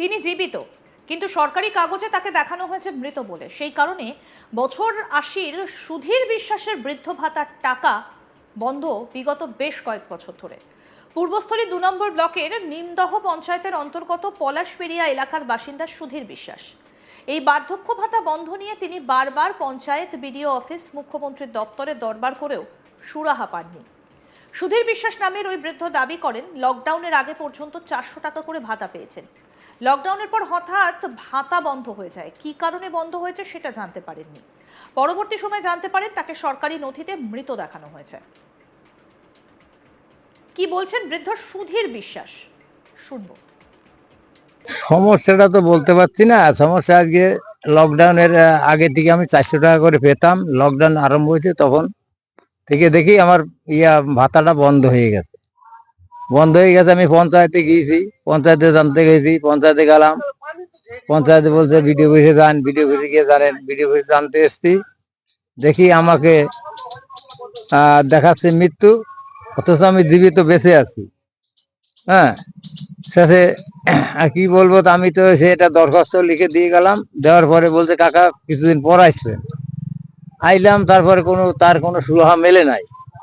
তিনি জীবিত, কিন্তু সরকারি কাগজে তাকে দেখানো হয়েছে মৃত বলে। সেই কারণে বছর আশির সুধীর বিশ্বাসের বৃদ্ধ ভাতার টাকা বন্ধ বিগত বেশ কয়েক বছর ধরে। পূর্বস্থলী দু নম্বর ব্লকের নিমদহ পঞ্চায়েতের অন্তর্গত পলাশপেরিয়া এলাকার বাসিন্দা সুধীর বিশ্বাস। এই বার্ধক্য ভাতা বন্ধ নিয়ে তিনি বারবার পঞ্চায়েত বিডিও অফিস মুখ্যমন্ত্রীর দপ্তরে দরবার করেও সুরাহা পাননি। সুধীর বিশ্বাস নামের ওই বৃদ্ধ দাবি করেন, লকডাউনের আগে পর্যন্ত চারশো টাকা করে ভাতা পেয়েছেন। লকডাউনের পর হঠাৎ ভাতা বন্ধ হয়ে যায়। কী কারণে বন্ধ হয়েছে সেটা জানতে পারেননি। পরবর্তী সময় জানতে পারেন তাকে সরকারি নথিতে মৃত দেখানো হয়েছে। কি বলছেন বৃদ্ধ সুধীর বিশ্বাস? শুনব। সমস্যাটা তো বলতে পারছি না। সমস্যা আজকে লকডাউনের আগে থেকে আমি চারশো টাকা করে পেতাম। লকডাউন আরম্ভ হয়েছে তখন। থেকে দেখি আমার ইয়া ভাতাটা বন্ধ হয়ে গেছে। বন্ধ হয়ে গেছে, আমি পঞ্চায়েতে গিয়েছি, পঞ্চায়েতে জানতে গেছি, পঞ্চায়েতে গেলাম। পঞ্চায়েতে বলছে, ভিডিও অফিসে যান, ভিডিও অফিসে গিয়ে জানেন, ভিডিও অফিসে জানতে এসছি। দেখি আমাকে দেখাচ্ছে মৃত্যু, অথচ আমি জীবিত বেঁচে আছি। হ্যাঁ শেষে কি বলব তা আমি তো সেটা দরখাস্ত লিখে দিয়ে গেলাম, দেওয়ার পরে বলছে, কাকা, কিছুদিন পর আসবেন। আইলাম, তারপরে কোনো, তার কোনো সুরাহা মেলে নাই।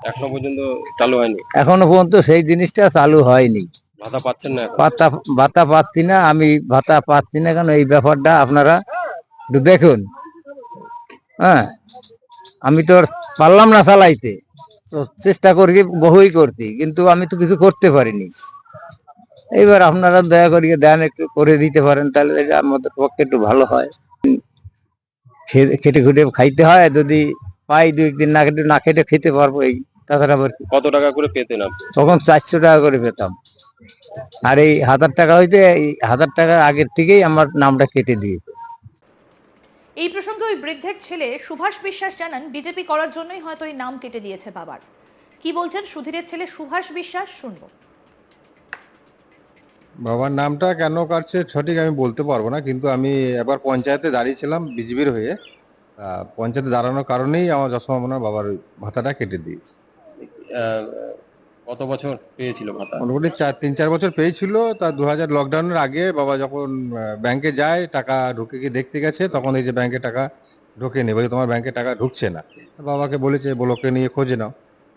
এখনও পর্যন্ত চালু হয়নি। এখনও পর্যন্ত সেই জিনিসটা চালু হয়নি। ভাতা পাচ্ছেন না ভাতা ভাতা পাচ্ছি না আমি ভাতা পাচ্ছি না কেন? এই ব্যাপারটা আপনারা একটু দেখুন। হ্যাঁ আমি তো পারলাম না চালাইতে। তো চেষ্টা করি বহুই করছি কিন্তু আমি তো কিছু করতে পারিনি। এইবার আপনারা দয়া করিয়ে দেন একটু করে দিতে পারেন তাহলে এটা আমাদের পক্ষে একটু ভালো হয়। খেটে খুটে খাইতে হয় যদি পাই দু একদিন না খেটে না খেটে খেতে পারব এই তাছাড়া আবার কি? কত টাকা করে পেতেন আপনি? তখন চারশো টাকা করে পেতাম। আর এই হাজার টাকা হইতে এই হাজার টাকার আগের থেকেই আমার নামটা কেটে দিয়েছে এই প্রসঙ্গে ওই বৃদ্ধের ছেলে সুভাষ বিশ্বাস জানান বিজেপি করার জন্যই হয়তো এই নাম কেটে দিয়েছে বাবার। কি বলছেন সুধীরের ছেলে সুভাষ বিশ্বাস? শুনব। বাবার নামটা কেন কাটছে সঠিক আমি বলতে পারব না কিন্তু আমি এবার পঞ্চায়েতে দাঁড়িয়েছিলাম বিজেপির হয়ে। আহ, পঞ্চায়েতে দাঁড়ানোর কারণেই আমার যশোমনার বাবার ওই ভাতাটা কেটে দিয়েছে। কত বছর পেয়েছিল ভাতা? মোটামুটি চার তিন চার বছর পেয়েছিল। তা দু হাজার লকডাউনের আগে বাবা যখন ব্যাংকে যায় টাকা ঢুকে গিয়ে দেখতে গেছে তখন এই যে ব্যাংকে টাকা ঢোকে নি বলছে তোমার ব্যাংকে টাকা ঢুকছে না। বাবাকে বলেছে ব্লকে নিয়ে খোঁজে নাও।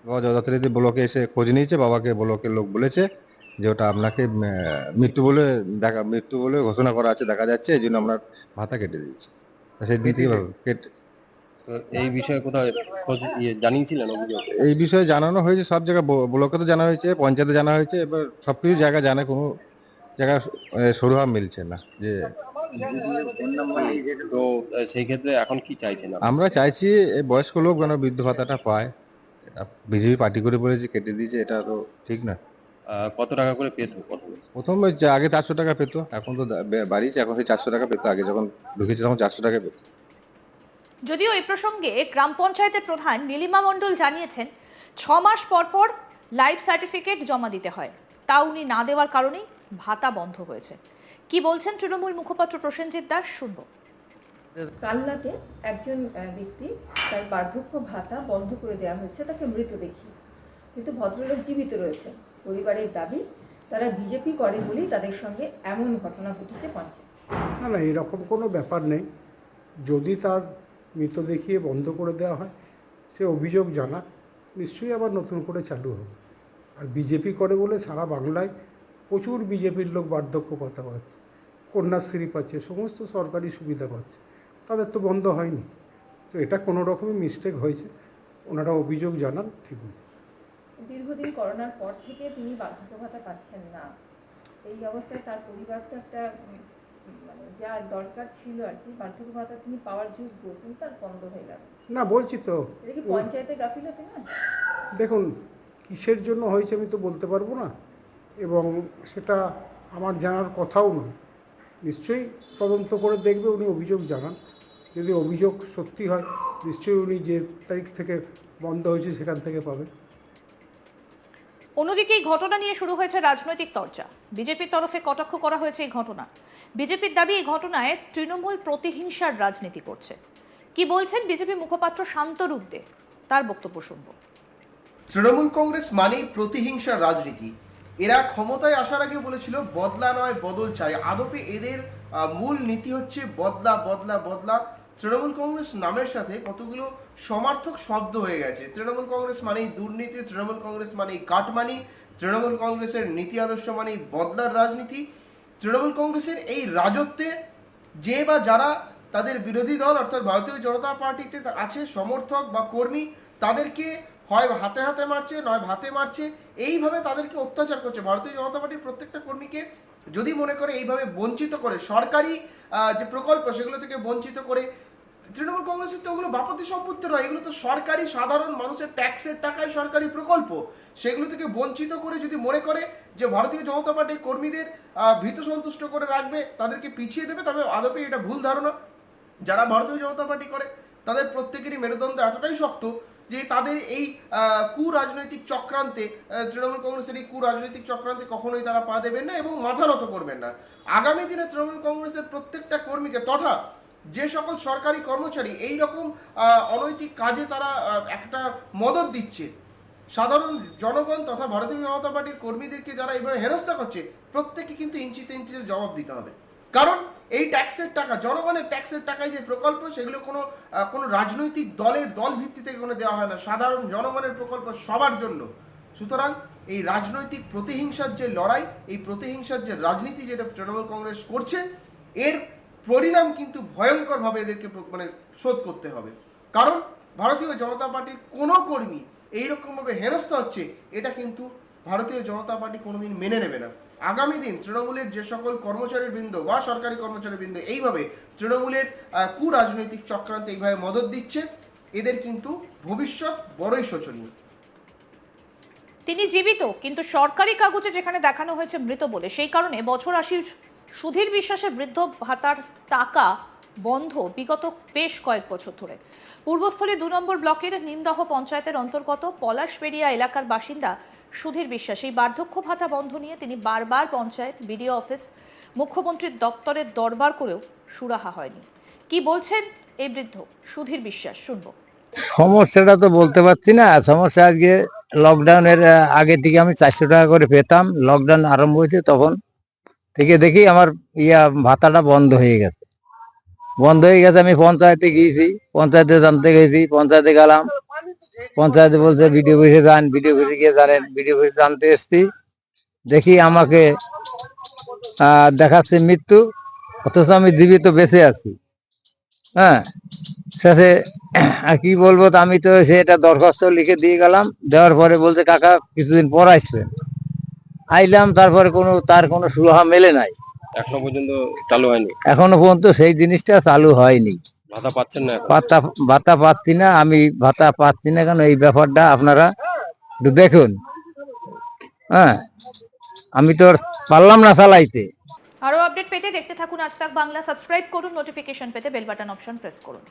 বাবা যথারীতি ব্লকে এসে খোঁজ নিয়েছে বাবাকে ব্লকের লোক বলেছে যে ওটা আপনাকে মৃত্যু বলে দেখা মৃত্যু বলে ঘোষণা করা আছে দেখা যাচ্ছে এই জন্য আপনার ভাতা কেটে দিয়েছে। তা সেই থেকে কেটে এই বিষয়ে কোথাও খোঁজ ইয়ে জানিয়েছিলেন অভিযোগ? এই বিষয়ে জানানো হয়েছে সব জায়গায় ব্লকে তো জানা হয়েছে পঞ্চায়েতে জানা হয়েছে এবার সব কিছু জায়গা জানে কোনো জায়গায় সরুহা মিলছে না যে তো সেই ক্ষেত্রে এখন কি চাইছেন? আমরা চাইছি এই বয়স্ক লোক যেন বৃদ্ধ ভাতাটা পায়। বিজেপি পার্টি করে বলেছে কেটে দিয়েছে এটা তো ঠিক না। কত টাকা করে পেত প্রথমে? প্রথম আগে চারশো টাকা পেতো এখন তো বাড়িয়েছে এখন সেই চারশো টাকা পেতো আগে যখন ঢুকেছে তখন চারশো টাকা পেতো। যদিও এই প্রসঙ্গে গ্রাম পঞ্চায়েতের প্রধান নীলিমা মণ্ডল জানিয়েছেন ছ মাস পর পর লাইফ সার্টিফিকেট জমা দিতে হয়। তা উনি না দেওয়ার কারণেই ভাতা বন্ধ হয়েছে। কি বলছেন তৃণমূল মুখপাত্র প্রসেনজিৎ দাস শুনব। কালনাতে একজন ব্যক্তি তার বার্ধক্য ভাতা বন্ধ করে দেওয়া হয়েছে তাকে মৃত দেখি। কিন্তু ভদ্রলোক জীবিত রয়েছেন। পরিবারের দাবি তারা বিজেপি করে বলেই তাদের সঙ্গে এমন ঘটনা ঘটেছে পঞ্চায়েত। না না এরকম কোনো ব্যাপার নেই। যদি তার মৃত দেখিয়ে বন্ধ করে দেওয়া হয়, সে অভিযোগ জানা, নিশ্চয়ই আবার নতুন করে চালু হবে। আর বিজেপি করে বলে সারা বাংলায় প্রচুর বিজেপির লোক বার্ধক্য কথা পাচ্ছে, কন্যাশ্রী পাচ্ছে, সমস্ত সরকারি সুবিধা পাচ্ছে, তাদের তো বন্ধ হয়নি। তো এটা কোনো রকমের মিস্টেক হয়েছে, ওনারা অভিযোগ জানান, ঠিক দীর্ঘদিন করোনার পর থেকে তিনি বার্ধক্য ভাতা পাচ্ছেন না। এই অবস্থায় তার পরিবার তো একটা মানে যা দরকার ছিল আর কি বার্ধক্য ভাতা তিনি পাওয়ার যোগ্য কিন্তু তার বন্ধ হয়ে গেল না বলছি তো। এটা কি পঞ্চায়েতে গাফিলতি না দেখুন কিসের জন্য হয়েছে আমি তো বলতে পারব না এবং সেটা আমার জানার কথাও নয়। নিশ্চয়ই তদন্ত করে দেখবে উনি অভিযোগ জানান। যদি অভিযোগ সত্যি হয় নিশ্চয়ই উনি যে তারিখ থেকে বন্ধ হয়েছে সেখান থেকে পাবেন। অন্যদিকে এই ঘটনা নিয়ে শুরু হয়েছে রাজনৈতিক চর্চা বিজেপির তরফে কটাক্ষ করা হয়েছে এই ঘটনা। বিজেপির দাবি এই ঘটনায় তৃণমূল প্রতিহিংসার রাজনীতি করছে। কি বলছেন বিজেপি মুখপাত্র শান্তরূপ দে তার বক্তব্য শুনব। তৃণমূল কংগ্রেস মানেই প্রতিহিংসার রাজনীতি। এরা ক্ষমতায় আসার আগে বলেছিল, বদলা নয়, বদল চাই। আদপে এদের মূল নীতি হচ্ছে, বদলা বদলা বদলা। তৃণমূল কংগ্রেস নামের সাথে কতগুলো সমার্থক শব্দ হয়ে গেছে। তৃণমূল কংগ্রেস মানেই দুর্নীতি, তৃণমূল কংগ্রেস মানেই কাটমানি, তৃণমূল কংগ্রেসের নীতি আদর্শ মানেই বদলার রাজনীতি। তৃণমূল কংগ্রেসের এই রাজত্বে যে বা যারা তাদের বিরোধী দল, অর্থাৎ ভারতীয় জনতা পার্টিতে আছে সমর্থক বা কর্মী, তাদেরকে হয় হাতে হাতে মারছে, নয় ভাতে মারছে, এইভাবে তাদেরকে অত্যাচার করছে। ভারতীয় জনতা পার্টির প্রত্যেকটা কর্মীকে যদি মনে করে এইভাবে বঞ্চিত করে, সরকারি যে প্রকল্প, সেগুলো থেকে বঞ্চিত করে তৃণমূল কংগ্রেসের তো ওগুলো বাপতি সম্পত্তি নয়, এগুলো তো সরকারি সাধারণ মানুষের ট্যাক্সের টাকায় সরকারি প্রকল্প। সেগুলো থেকে বঞ্চিত করে যদি মনে করে যে ভারতীয় জনতা পার্টি কর্মীদের ভীত সন্তুষ্ট করে রাখবে, তাদেরকে পিছিয়ে দেবে, তবে আদপে এটা ভুল ধারণা। যারা ভারতীয় জনতা পার্টি করে, তাদের প্রত্যেকেরই মেরুদণ্ড এতটাই শক্ত যে তাদের এই কুরাজনৈতিক চক্রান্তে তৃণমূল কংগ্রেসের এই কুরাজনৈতিক চক্রান্তে কখনোই তারা পা দেবেন না এবং মাথা নত করবেন না। আগামী দিনে তৃণমূল কংগ্রেসের প্রত্যেকটা কর্মীকে তথা যে সকল সরকারি কর্মচারী এই রকম অনৈতিক কাজে তারা একটা মদত দিচ্ছে, সাধারণ জনগণ তথা ভারতীয় জনতা পার্টির কর্মীদেরকে যারা এইভাবে হেনস্থা করছে প্রত্যেকে কিন্তু ইঞ্চিতে ইঞ্চিতে জবাব দিতে হবে। কারণ এই ট্যাক্সের টাকা, জনগণের ট্যাক্সের টাকায় যে প্রকল্প, সেগুলো কোনো কোনো রাজনৈতিক দলের দল ভিত্তিতে কোনো দেওয়া হয় না, সাধারণ জনগণের প্রকল্প সবার জন্য। সুতরাং এই রাজনৈতিক প্রতিহিংসার যে লড়াই, এই প্রতিহিংসার যে রাজনীতি যেটা তৃণমূল কংগ্রেস করছে, এর পরিণাম কিন্তু ভয়ঙ্করভাবে এদেরকে মানে শোধ করতে হবে। কারণ ভারতীয় জনতা পার্টির কোনো কর্মী এইরকমভাবে হেনস্থা হচ্ছে, এটা কিন্তু ভারতীয় জনতা পার্টি কোনোদিন মেনে নেবে না। আগামী দিন তৃণমূলের যে সকল কর্মচারীর বৃন্দ বা সরকারি কর্মচারী বৃন্দ এইভাবে তৃণমূলের কুরাজনৈতিক চক্রান্ত এইভাবে মদত দিচ্ছে, এদের কিন্তু ভবিষ্যৎ বড়ই শোচনীয়। তিনি জীবিত, কিন্তু সরকারি কাগজে যেখানে দেখানো হয়েছে মৃত বলে, সেই কারণে বছর আশির সুধীর বিশ্বাসের বৃদ্ধ ভাতার টাকা বন্ধ বিগত বেশ কয়েক বছর ধরে। পূর্বস্থলী দু নম্বর ব্লকের নিমদাহ পঞ্চায়েতের অন্তর্গত পলাশবেড়িয়া এলাকার বাসিন্দা সুধীর বিশ্বাস। এই বার্ধক্য ভাতা বন্ধ নিয়ে তিনি বারবার পঞ্চায়েত, বিডিও অফিস, মুখ্যমন্ত্রীর দপ্তরের দরবার করেও সুরাহা হয়নি। কি বলছেন এই বৃদ্ধ সুধীর বিশ্বাস? শুনব। সমস্যাটা তো বলতে পারছি না। সমস্যা আজকে লকডাউনের আগে থেকে আমি চারশো টাকা করে পেতাম। লকডাউন আরম্ভ হয়েছে তখন থেকে দেখি আমার ইয়া ভাতাটা বন্ধ হয়ে গেছে। বন্ধ হয়ে গেছে, আমি পঞ্চায়েতে গিয়েছি, পঞ্চায়েতে জানতে গেছি, পঞ্চায়েতে গেলাম। পঞ্চায়েতে বলছে বিডিও অফিসে যান বিডিও অফিসে গিয়ে জানেন বিডিও অফিসে জানতে এসছি। দেখি আমাকে দেখাচ্ছে মৃত্যু, অথচ আমি জীবিত বেঁচে আছি। হ্যাঁ শেষে কি বলব আমি তো সেটা দরখাস্ত লিখে দিয়ে গেলাম। দেওয়ার পরে বলছে, কাকা কিছুদিন পর আসবেন। আইলাম তারপরে কোনো তার কোনো সুরাহা মেলে নাই। এখনও পর্যন্ত চালু হয়নি? এখনও পর্যন্ত সেই জিনিসটা চালু হয়নি। ভাতা পাচ্ছেন না এখন? ভাতা ভাতা পাচ্ছি না আমি ভাতা পাচ্ছি না কেন? এই ব্যাপারটা আপনারা একটু দেখুন। হ্যাঁ আমি তো আর পারলাম না চালাইতে। আরও আপডেট পেতে দেখতে থাকুন আজ তাক বাংলা। সাবস্ক্রাইব করুন নোটিফিকেশন পেতে বেল বাটন অপশন প্রেস করুন।